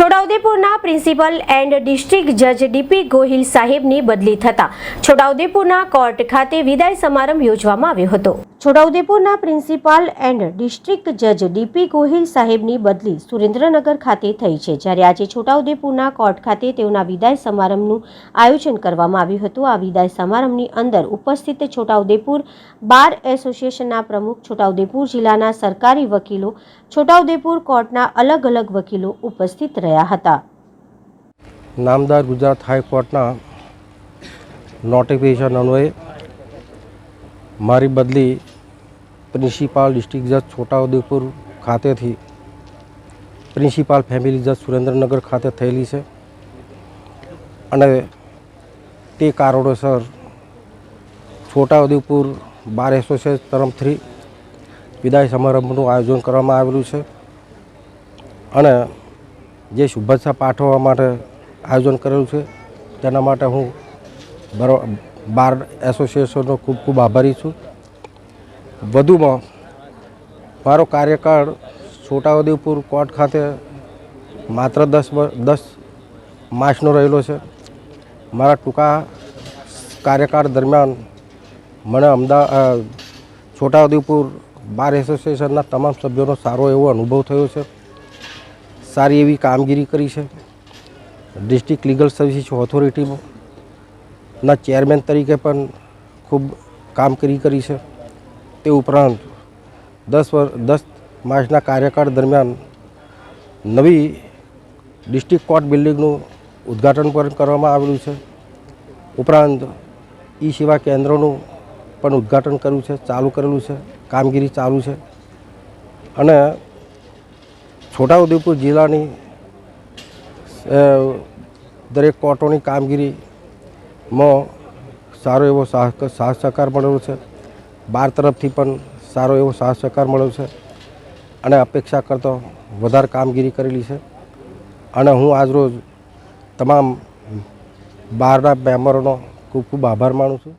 છોટાઉદેપુરના principal and district જજ DP Gohil સાહેબની બદલી થતા છોટાઉદેપુરના કોર્ટ ખાતે વિદાય સમારંભ યોજવામાં આવ્યો હતો. છોટાઉદેપુરના પ્રિન્સિપાલ એન્ડ ડિસ્ટ્રિક્ટ જજ ડીપી ગોહિલ સાહેબની બદલી સુરેન્દ્રનગર ખાતે થઈ છે. જ્યારે આજે છોટાઉદેપુરના કોર્ટ ખાતે તેઓના વિદાય સમારંભનું આયોજન કરવામાં આવ્યું હતું. આ વિદાય સમારંભની અંદર ઉપસ્થિત છોટાઉદેપુર બાર એસોસિએશનના પ્રમુખ, છોટાઉદેપુર જિલ્લાના સરકારી વકીલો, છોટાઉદેપુર કોર્ટના અલગ અલગ વકીલો ઉપસ્થિત રહ્યા હતા. નામદાર ગુજરાત હાઈકોર્ટના નોટિફિકેશન અન્વયે મારી બદલી પ્રિન્સિપાલ ડિસ્ટ્રિક્ટ જજ છોટાઉદેપુર ખાતેથી પ્રિન્સિપાલ ફેમિલી જજ સુરેન્દ્રનગર ખાતે થયેલી છે. અને તે કારણોસર છોટાઉદેપુર બાર એસોસિએશન તરફથી વિદાય સમારંભનું આયોજન કરવામાં આવેલું છે. અને જે શુભેચ્છા પાઠવવા માટે આયોજન કરેલું છે, તેના માટે હું બરો, બાર એસોસિએશનનો ખૂબ ખૂબ આભારી છું. વધુમાં મારો કાર્યકાળ છોટાઉદેપુર કોર્ટ ખાતે માત્ર દસ દસ માસનો રહેલો છે. મારા ટૂંકા કાર્યકાળ દરમિયાન મને અમદાવાદ છોટાઉદેપુર બાર એસોસિએશનના તમામ સભ્યોનો સારો એવો અનુભવ થયો છે. સારી એવી કામગીરી કરી છે. ડિસ્ટ્રિક્ટ લીગલ સર્વિસીસ ઓથોરિટીમાં ચેરમેન તરીકે પણ ખૂબ કામગીરી કરી છે. તે ઉપરાંત દસ વર્ષ દસ માસના કાર્યકાળ દરમિયાન નવી ડિસ્ટ્રિક્ટ કોર્ટ બિલ્ડિંગનું ઉદ્ઘાટન પણ કરવામાં આવેલું છે. ઉપરાંત ઈ સેવા કેન્દ્રોનું પણ ઉદ્ઘાટન કર્યું છે, ચાલુ કરેલું છે, કામગીરી ચાલુ છે. અને છોટાઉદેપુર જિલ્લાની દરેક કોર્ટોની કામગીરીમાં સારો એવો સાહ સહકાર મળેલો છે. બાર તરફથી પણ સારો એવો સાથ સહકાર મળ્યો છે અને અપેક્ષા કરતો વધારે કામગીરી કરેલી છે. અને હું આજરોજ તમામ બહારના મેમ્બરોનો ખૂબ ખૂબ આભાર માનું છું.